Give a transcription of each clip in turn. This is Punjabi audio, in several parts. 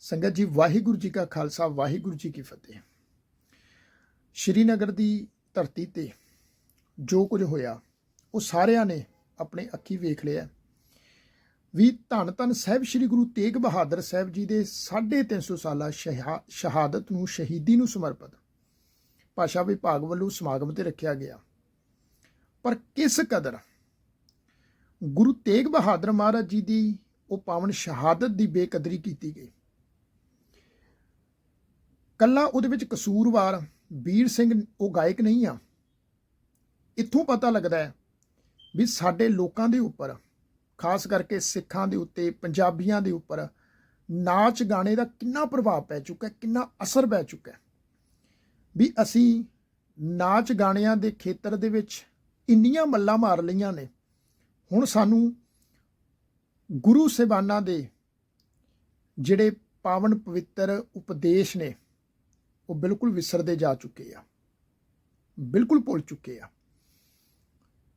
ਸੰਗਤ ਜੀ, ਵਾਹਿਗੁਰੂ ਜੀ ਕਾ ਖਾਲਸਾ, ਵਾਹਿਗੁਰੂ ਜੀ ਕੀ ਫਤਿਹ। ਸ਼੍ਰੀਨਗਰ ਦੀ ਧਰਤੀ ਤੇ ਜੋ ਕੁਝ ਹੋਇਆ, ਉਹ ਸਾਰਿਆਂ ਨੇ ਆਪਣੇ ਅੱਖੀ ਵੇਖ ਲਿਆ। ਵੀ ਧੰਨ ਧੰਨ ਸਾਹਿਬ ਸ੍ਰੀ ਗੁਰੂ ਤੇਗ ਬਹਾਦਰ ਸਾਹਿਬ ਜੀ ਦੇ 350 ਸਾਲਾ ਸ਼ਹਾ- ਸ਼ਹਾਦਤ ਨੂੰ, ਸ਼ਹੀਦੀ ਨੂੰ ਸਮਰਪਿਤ ਭਾਸ਼ਾ ਵਿਭਾਗ ਵੱਲੋਂ ਸਮਾਗਮ ਤੇ ਰੱਖਿਆ ਗਿਆ। ਪਰ ਕਿਸ ਕਦਰ ਗੁਰੂ ਤੇਗ ਬਹਾਦਰ ਮਹਾਰਾਜ ਜੀ ਦੀ ਉਹ ਪਾਵਨ ਸ਼ਹਾਦਤ ਦੀ ਬੇਕਦਰੀ ਕੀਤੀ ਗਈ? ਕੱਲਾ ਉਹਦੇ ਵਿੱਚ ਕਸੂਰਵਾਰ ਵੀਰ ਸਿੰਘ ਉਹ ਗਾਇਕ ਨਹੀਂ ਆ। ਇੱਥੋਂ ਪਤਾ ਲੱਗਦਾ ਹੈ ਵੀ ਸਾਡੇ ਲੋਕਾਂ ਦੇ ਉੱਪਰ, ਖਾਸ ਕਰਕੇ ਸਿੱਖਾਂ ਦੇ ਉੱਤੇ, ਪੰਜਾਬੀਆਂ ਦੇ ਉੱਪਰ ਨਾਚ ਗਾਣੇ ਦਾ ਕਿੰਨਾ ਪ੍ਰਭਾਵ ਪੈ ਚੁੱਕਾ ਹੈ, ਕਿੰਨਾ ਅਸਰ ਪੈ ਚੁੱਕਾ ਹੈ। ਵੀ ਅਸੀਂ ਨਾਚ ਗਾਣਿਆਂ ਦੇ ਖੇਤਰ ਦੇ ਵਿੱਚ ਇੰਨੀਆਂ ਮੱਲਾਂ ਮਾਰ ਲਈਆਂ ਨੇ, ਹੁਣ ਸਾਨੂੰ ਗੁਰੂ ਸਾਹਿਬਾਨਾਂ ਦੇ ਜਿਹੜੇ ਪਾਵਨ ਪਵਿੱਤਰ ਉਪਦੇਸ਼ ਨੇ ਉਹ ਬਿਲਕੁਲ ਵਿਸਰਦੇ ਜਾ ਚੁੱਕੇ ਆ। ਬਿਲਕੁਲ ਭੁੱਲ ਚੁੱਕੇ ਆ।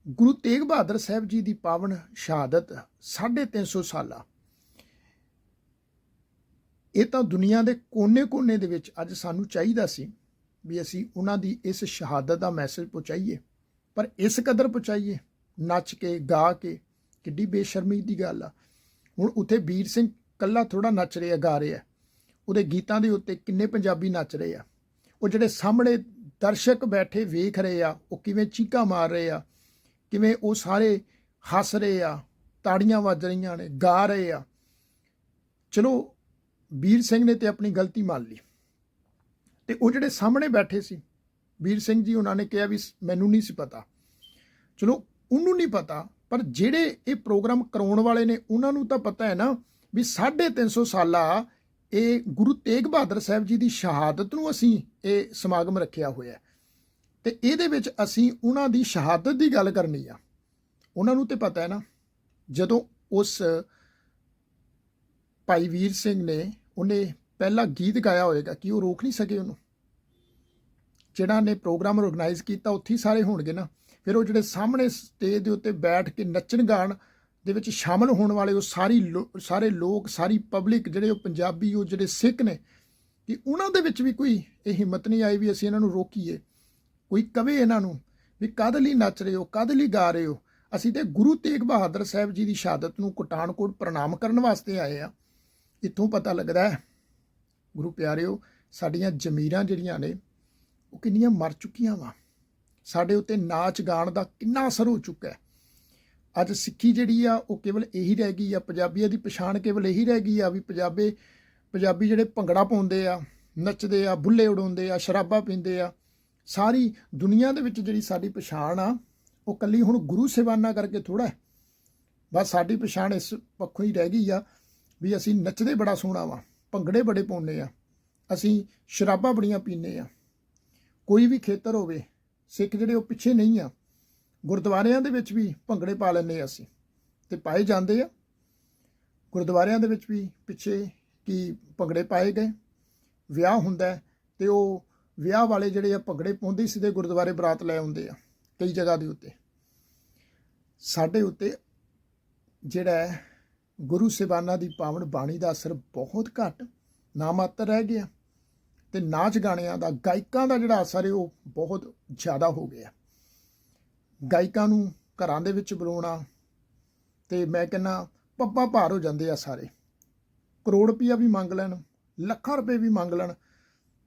ਗੁਰੂ ਤੇਗ ਬਹਾਦਰ ਸਾਹਿਬ ਜੀ ਦੀ ਪਾਵਨ ਸ਼ਹਾਦਤ 350 ਸਾਲਾ। ਇਹ ਤਾਂ ਦੁਨੀਆ ਦੇ ਕੋਨੇ-ਕੋਨੇ ਦੇ ਵਿੱਚ ਅੱਜ ਸਾਨੂੰ ਚਾਹੀਦਾ ਸੀ ਵੀ ਅਸੀਂ ਉਹਨਾਂ ਦੀ ਇਸ ਸ਼ਹਾਦਤ ਦਾ ਮੈਸੇਜ ਪਹੁੰਚਾਈਏ। ਪਰ ਇਸ ਕਦਰ ਪਹੁੰਚਾਈਏ, ਨੱਚ ਕੇ, ਗਾ ਕੇ, ਕਿੱਡੀ ਬੇਸ਼ਰਮੀ ਦੀ ਗੱਲ ਆ। ਹੁਣ ਉੱਥੇ ਵੀਰ ਸਿੰਘ ਕੱਲਾ ਥੋੜਾ ਨੱਚ ਰਿਹਾ, ਗਾ ਰਿਹਾ। ਉਹਦੇ ਗੀਤਾਂ ਦੇ ਉੱਤੇ ਕਿੰਨੇ ਪੰਜਾਬੀ ਨੱਚ ਰਹੇ ਆ। ਉਹ ਜਿਹੜੇ ਸਾਹਮਣੇ ਦਰਸ਼ਕ ਬੈਠੇ ਵੇਖ ਰਹੇ ਆ, ਉਹ ਕਿਵੇਂ ਚੀਕਾਂ ਮਾਰ ਰਹੇ ਆ, ਕਿਵੇਂ ਉਹ ਸਾਰੇ ਹੱਸ ਰਹੇ ਆ, ਤਾੜੀਆਂ ਵੱਜ ਰਹੀਆਂ ਨੇ, ਗਾ ਰਹੇ ਆ। ਚਲੋ, ਵੀਰ ਸਿੰਘ ਨੇ ਤੇ ਆਪਣੀ ਗਲਤੀ ਮੰਨ ਲਈ। ਤੇ ਉਹ ਜਿਹੜੇ ਸਾਹਮਣੇ ਬੈਠੇ ਸੀ, ਵੀਰ ਸਿੰਘ ਜੀ ਉਹਨਾਂ ਨੇ ਕਿਹਾ ਵੀ ਮੈਨੂੰ ਨਹੀਂ ਸੀ ਪਤਾ। ਚਲੋ, ਉਹਨੂੰ ਨਹੀਂ ਪਤਾ, ਪਰ ਜਿਹੜੇ ਇਹ ਪ੍ਰੋਗਰਾਮ ਕਰਾਉਣ ਵਾਲੇ ਨੇ, ਉਹਨਾਂ ਨੂੰ ਤਾਂ ਪਤਾ ਹੈ ਨਾ ਵੀ 350 ਸਾਲਾ ਇਹ ਗੁਰੂ ਤੇਗ ਬਹਾਦਰ ਸਾਹਿਬ ਜੀ ਦੀ ਸ਼ਹਾਦਤ ਨੂੰ ਅਸੀਂ ਇਹ ਸਮਾਗਮ ਰੱਖਿਆ ਹੋਇਆ ਹੈ। ਤੇ ਇਹਦੇ ਵਿੱਚ ਅਸੀਂ ਉਹਨਾਂ ਦੀ ਸ਼ਹਾਦਤ ਦੀ ਗੱਲ ਕਰਨੀ ਆ। ਉਹਨਾਂ ਨੂੰ ਤੇ ਪਤਾ ਹੈ ਨਾ, ਜਦੋਂ ਉਸ ਭਾਈ ਵੀਰ ਸਿੰਘ ਨੇ ਉਹਨੇ ਪਹਿਲਾ ਗੀਤ ਗਾਇਆ ਹੋਵੇਗਾ ਕਿ ਉਹ ਰੋਕ ਨਹੀਂ ਸਕੇ ਉਹਨੂੰ। ਜਿਹੜਾ ਨੇ ਪ੍ਰੋਗਰਾਮ ਆਰਗੇਨਾਈਜ਼ ਕੀਤਾ, ਉੱਥੇ ਹੀ ਸਾਰੇ ਹੋਣਗੇ ਨਾ। ਫਿਰ ਉਹ ਜਿਹੜੇ ਸਾਹਮਣੇ ਸਟੇਜ ਦੇ ਉੱਤੇ ਬੈਠ ਕੇ ਨੱਚਣ ਗਾਣ ਦੇ ਵਿੱਚ ਸ਼ਾਮਲ ਹੋਣ ਵਾਲੇ ਉਹ ਸਾਰੀ ਲੋ- ਸਾਰੇ ਲੋਕ, ਸਾਰੀ ਪਬਲਿਕ ਜਿਹੜੇ ਉਹ ਪੰਜਾਬੀ, ਉਹ ਜਿਹੜੇ ਸਿੱਖ ਨੇ, ਕਿ ਉਹਨਾਂ ਦੇ ਵਿੱਚ ਵੀ ਕੋਈ ਇਹ ਹਿੰਮਤ ਨਹੀਂ ਆਈ ਵੀ ਅਸੀਂ ਇਹਨਾਂ ਨੂੰ ਰੋਕੀਏ। ਕੋਈ ਕਵੇ ਇਹਨਾਂ ਨੂੰ ਵੀ ਕਦ ਲਈ ਨੱਚ ਰਹੇ ਹੋ, ਕਦ ਲਈ ਗਾ ਰਹੇ ਹੋ। ਅਸੀਂ ਤੇ ਗੁਰੂ ਤੇਗ ਬਹਾਦਰ ਸਾਹਿਬ ਜੀ ਦੀ ਸ਼ਹਾਦਤ ਨੂੰ ਕਟਾਨਕੋਟ ਪ੍ਰਣਾਮ ਕਰਨ ਵਾਸਤੇ ਆਏ ਆ ਇੱਥੋਂ ਪਤਾ ਲੱਗਦਾ ਹੈ, ਗੁਰੂ ਪਿਆਰਿਓ, ਸਾਡੀਆਂ ਜ਼ਮੀਰਾਂ ਜਿਹੜੀਆਂ ਨੇ, ਉਹ ਕਿੰਨੀਆਂ ਮਰ ਚੁੱਕੀਆਂ ਵਾ। ਸਾਡੇ ਉੱਤੇ ਨਾਚ ਗਾਣ ਦਾ ਕਿੰਨਾ ਅਸਰ ਹੋ ਚੁੱਕਾ ਹੈ। ਅੱਜ ਸਿੱਖੀ ਜਿਹੜੀ ਆ, ਉਹ ਕੇਵਲ ਇਹੀ ਰਹਿ ਗਈ ਆ, ਪੰਜਾਬੀਆਂ ਦੀ ਪਛਾਣ ਕੇਵਲ ਇਹੀ ਰਹਿ ਗਈ ਆ ਵੀ ਪੰਜਾਬੇ, ਪੰਜਾਬੀ ਜਿਹੜੇ ਭੰਗੜਾ ਪਾਉਂਦੇ ਆ, ਨੱਚਦੇ ਆ, ਬੁੱਲੇ ਉਡਾਉਂਦੇ ਆ, ਸ਼ਰਾਬਾਂ ਪੀਂਦੇ ਆ, ਸਾਰੀ ਦੁਨੀਆ ਦੇ ਵਿੱਚ ਜਿਹੜੀ ਸਾਡੀ ਪਛਾਣ ਆ, ਉਹ ਕੱਲੀ ਹੁਣ ਗੁਰੂ ਸੇਵਾਨਾ ਕਰਕੇ ਥੋੜਾ ਹੈ। ਬਸ ਸਾਡੀ ਪਛਾਣ ਇਸ ਪੱਖੋਂ ਹੀ ਰਹਿ ਗਈ ਆ ਵੀ ਅਸੀਂ ਨੱਚਦੇ ਬੜਾ ਸੋਹਣਾ ਵਾ, ਭੰਗੜੇ ਬੜੇ ਪਾਉਂਦੇ ਆ, ਅਸੀਂ ਸ਼ਰਾਬਾਂ ਬੜੀਆਂ ਪੀਂਦੇ ਆ। ਕੋਈ ਵੀ ਖੇਤਰ ਹੋਵੇ, ਸਿੱਖ ਜਿਹੜੇ ਉਹ ਪਿੱਛੇ ਨਹੀਂ ਆ ਗੁਰਦੁਆਰਿਆਂ ਦੇ ਵਿੱਚ ਵੀ ਭੰਗੜੇ ਪਾ ਲੈਂਦੇ ਆ ਅਸੀਂ ਤੇ ਪਾਏ ਜਾਂਦੇ ਆ। ਗੁਰਦੁਆਰਿਆਂ ਦੇ ਵਿੱਚ ਵੀ ਪਿੱਛੇ ਕੀ ਭੰਗੜੇ ਪਾਏ ਗਏ। ਵਿਆਹ ਹੁੰਦਾ ਹੈ ਤੇ ਉਹ ਵਿਆਹ ਵਾਲੇ ਜਿਹੜੇ ਆ ਭੰਗੜੇ ਪਾਉਂਦੇ ਸਿੱਧੇ ਗੁਰਦੁਆਰੇ ਬਰਾਤ ਲੈ ਆਉਂਦੇ ਆ ਕਈ ਜਗ੍ਹਾ ਦੇ ਉੱਤੇ। ਸਾਡੇ ਉੱਤੇ ਜਿਹੜਾ ਗੁਰੂ ਸਿਬਾਨਾ ਦੀ ਪਾਵਨ ਬਾਣੀ ਦਾ ਅਸਰ ਬਹੁਤ ਘੱਟ ਨਾਮਾਤਰ ਰਹਿ ਗਿਆ ਤੇ ਨਾਚ ਗਾਣਿਆਂ ਦਾ, ਗਾਇਕਾਂ ਦਾ ਜਿਹੜਾ ਅਸਰ ਹੈ ਉਹ ਬਹੁਤ ਜ਼ਿਆਦਾ ਹੋ ਗਿਆ। ਗਾਇਕਾਂ ਨੂੰ ਘਰਾਂ ਦੇ ਵਿੱਚ ਬੁਲਾਉਣਾ ਤੇ ਮੈਂ ਕਹਿੰਨਾ, ਪੱਪਾ ਭਾਰ ਹੋ ਜਾਂਦੇ ਆ ਸਾਰੇ। ਕਰੋੜ ਰੁਪਈਆ ਵੀ ਮੰਗ ਲੈਣ, ਲੱਖਾਂ ਰੁਪਏ ਵੀ ਮੰਗ ਲੈਣ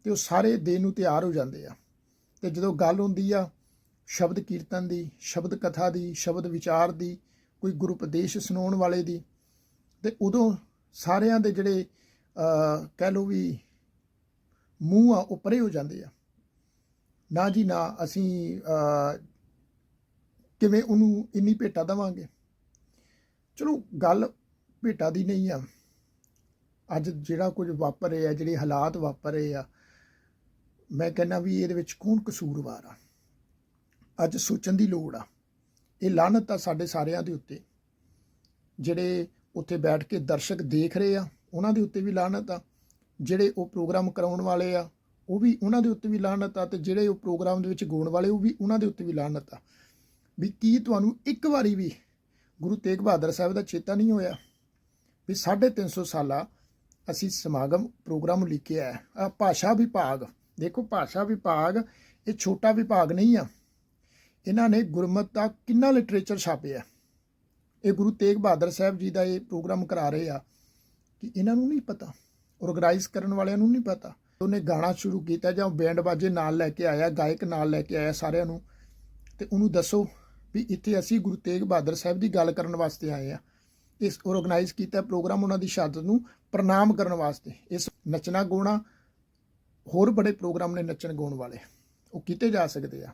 ਤੇ ਉਹ ਸਾਰੇ ਦੇਣ ਨੂੰ ਤਿਆਰ ਹੋ ਜਾਂਦੇ ਆ। ਤੇ ਜਦੋਂ ਗੱਲ ਹੁੰਦੀ ਆ ਸ਼ਬਦ ਕੀਰਤਨ ਦੀ, ਸ਼ਬਦ ਕਥਾ ਦੀ, ਸ਼ਬਦ ਵਿਚਾਰ ਦੀ, ਕੋਈ ਗੁਰੂ ਉਪਦੇਸ਼ ਸੁਣਾਉਣ ਵਾਲੇ ਦੀ, ਤੇ ਉਦੋਂ ਸਾਰਿਆਂ ਦੇ ਜਿਹੜੇ ਕਹਿ ਲਓ ਵੀ ਮੂੰਹ ਆ, ਉਹ ਪਰੇ ਹੋ ਜਾਂਦੇ ਆ। ਨਾ ਜੀ ਨਾ, ਅਸੀਂ ਕਿਵੇਂ ਉਹਨੂੰ ਇੰਨੀ ਭੇਟਾ ਦੇਵਾਂਗੇ? ਚਲੋ, ਗੱਲ ਭੇਟਾ ਦੀ ਨਹੀਂ ਆ। ਅੱਜ ਜਿਹੜਾ ਕੁਝ ਵਾਪਰ ਰਿਹਾ, ਜਿਹੜੇ ਹਾਲਾਤ ਵਾਪਰ ਰਹੇ ਆ, ਮੈਂ ਕਹਿੰਦਾ ਵੀ ਇਹਦੇ ਵਿੱਚ ਕੌਣ ਕਸੂਰਵਾਰ ਆ? ਅੱਜ ਸੋਚਣ ਦੀ ਲੋੜ ਆ। ਇਹ ਲਾਹਨਤ ਆ ਸਾਡੇ ਸਾਰਿਆਂ ਦੇ ਉੱਤੇ। ਜਿਹੜੇ ਉੱਥੇ ਬੈਠ ਕੇ ਦਰਸ਼ਕ ਦੇਖ ਰਹੇ ਆ, ਉਹਨਾਂ ਦੇ ਉੱਤੇ ਵੀ ਲਾਹਨਤ ਆ। ਜਿਹੜੇ ਉਹ ਪ੍ਰੋਗਰਾਮ ਕਰਾਉਣ ਵਾਲੇ ਆ, ਉਹ ਵੀ ਉਹਨਾਂ ਦੇ ਉੱਤੇ ਵੀ ਲਾਹਨਤ ਆ ਤੇ ਜਿਹੜੇ ਉਹ ਪ੍ਰੋਗਰਾਮ ਦੇ ਵਿੱਚ ਗਾਉਣ ਵਾਲੇ, ਉਹ ਵੀ ਉਹਨਾਂ ਦੇ ਉੱਤੇ ਵੀ ਲਾਹਨਤ ਆ। ਵੀ ਕੀ ਤੁਹਾਨੂੰ ਇੱਕ ਵਾਰੀ ਵੀ ਗੁਰੂ ਤੇਗ ਬਹਾਦਰ ਸਾਹਿਬ ਦਾ ਚੇਤਾ ਨਹੀਂ ਹੋਇਆ? ਵੀ 350 ਸਾਲਾ ਅਸੀਂ ਸਮਾਗਮ ਪ੍ਰੋਗਰਾਮ ਲਿਖਿਆ ਹੈ। ਆਹ ਭਾਸ਼ਾ ਵਿਭਾਗ, ਦੇਖੋ ਭਾਸ਼ਾ ਵਿਭਾਗ, ਇਹ ਛੋਟਾ ਵਿਭਾਗ ਨਹੀਂ ਆ। ਇਹਨਾਂ ਨੇ ਗੁਰਮਤ ਦਾ ਕਿੰਨਾ ਲਿਟਰੇਚਰ ਛਾਪਿਆ? ਇਹ ਗੁਰੂ ਤੇਗ ਬਹਾਦਰ ਸਾਹਿਬ ਜੀ ਦਾ ਇਹ ਪ੍ਰੋਗਰਾਮ ਕਰਾ ਰਹੇ ਆ ਕਿ ਇਹਨਾਂ ਨੂੰ ਨਹੀਂ ਪਤਾ ਆਰਗੇਨਾਈਜ਼ ਕਰਨ ਵਾਲਿਆਂ ਨੂੰ ਨਹੀਂ ਪਤਾ। ਉਹਨੇ ਗਾਣਾ ਸ਼ੁਰੂ ਕੀਤਾ ਜਾਂ ਬੈਂਡ ਬਾਜੇ ਨਾਲ ਲੈ ਕੇ ਆਇਆ, ਗਾਇਕ ਨਾਲ ਲੈ ਕੇ ਆਇਆ ਸਾਰਿਆਂ ਨੂੰ। ਤੇ ਉਹਨੂੰ ਦੱਸੋ ਵੀ ਇੱਥੇ ਅਸੀਂ ਗੁਰੂ ਤੇਗ ਬਹਾਦਰ ਸਾਹਿਬ ਦੀ ਗੱਲ ਕਰਨ ਵਾਸਤੇ ਆਏ ਆ। ਇਸ ਆਰਗੇਨਾਈਜ਼ ਕੀਤਾ ਪ੍ਰੋਗਰਾਮ ਉਹਨਾਂ ਦੀ ਸ਼ਹਾਦਤ ਨੂੰ ਪ੍ਰਣਾਮ ਕਰਨ ਵਾਸਤੇ। ਇਸ ਨੱਚਣਾ ਗਾਉਣਾ ਹੋਰ ਬੜੇ ਪ੍ਰੋਗਰਾਮ ਨੇ ਨੱਚਣ ਗਾਉਣ ਵਾਲੇ। ਉਹ ਕੀਤੇ ਜਾ ਸਕਦੇ ਆ।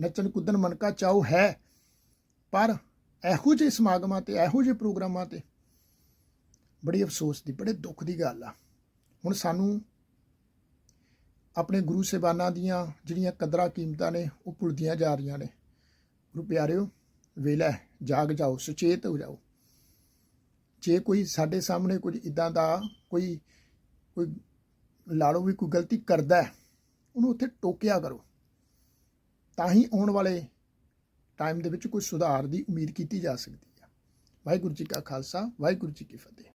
ਨੱਚਣ ਕੁੱਦਣ ਮਨਕਾ ਚਾਉ ਹੈ। ਪਰ ਇਹੋ ਜਿਹੇ ਸਮਾਗਮਾਂ ਤੇ, ਇਹੋ ਜਿਹੇ ਪ੍ਰੋਗਰਾਮਾਂ ਤੇ ਬੜੀ ਅਫਸੋਸ ਦੀ, ਬੜੇ ਦੁੱਖ ਦੀ ਗੱਲ ਆ। ਹੁਣ ਸਾਨੂੰ ਆਪਣੇ ਗੁਰੂ ਸਾਹਿਬਾਨਾਂ ਦੀਆਂ ਜਿਹੜੀਆਂ ਕਦਰਾਂ ਕੀਮਤਾਂ ਨੇ, ਉਹ ਭੁੱਲਦੀਆਂ ਜਾ ਰਹੀਆਂ ਨੇ। ਗੁਰੂ ਪਿਆਰਿਓ, ਵੇਲਾ, ਜਾਗ ਜਾਓ, ਸੁਚੇਤ ਹੋ ਜਾਓ। ਜੇ ਕੋਈ ਸਾਡੇ ਸਾਹਮਣੇ ਕੁਝ ਇਦਾਂ ਦਾ ਕੋਈ ਕੋਈ ਲਾੜੋ ਵੀ ਕੋਈ ਗਲਤੀ ਕਰਦਾ ਉਹਨੂੰ ਉੱਥੇ ਟੋਕਿਆ ਕਰੋ। ਤਾਂ ਹੀ ਆਉਣ ਵਾਲੇ ਟਾਈਮ ਦੇ ਵਿੱਚ ਕੋਈ ਸੁਧਾਰ ਦੀ ਉਮੀਦ ਕੀਤੀ ਜਾ ਸਕਦੀ ਹੈ ਵਾਹਿਗੁਰੂ ਜੀ ਕਾ ਖਾਲਸਾ, ਵਾਹਿਗੁਰੂ ਜੀ ਕੀ ਫਤਿਹ।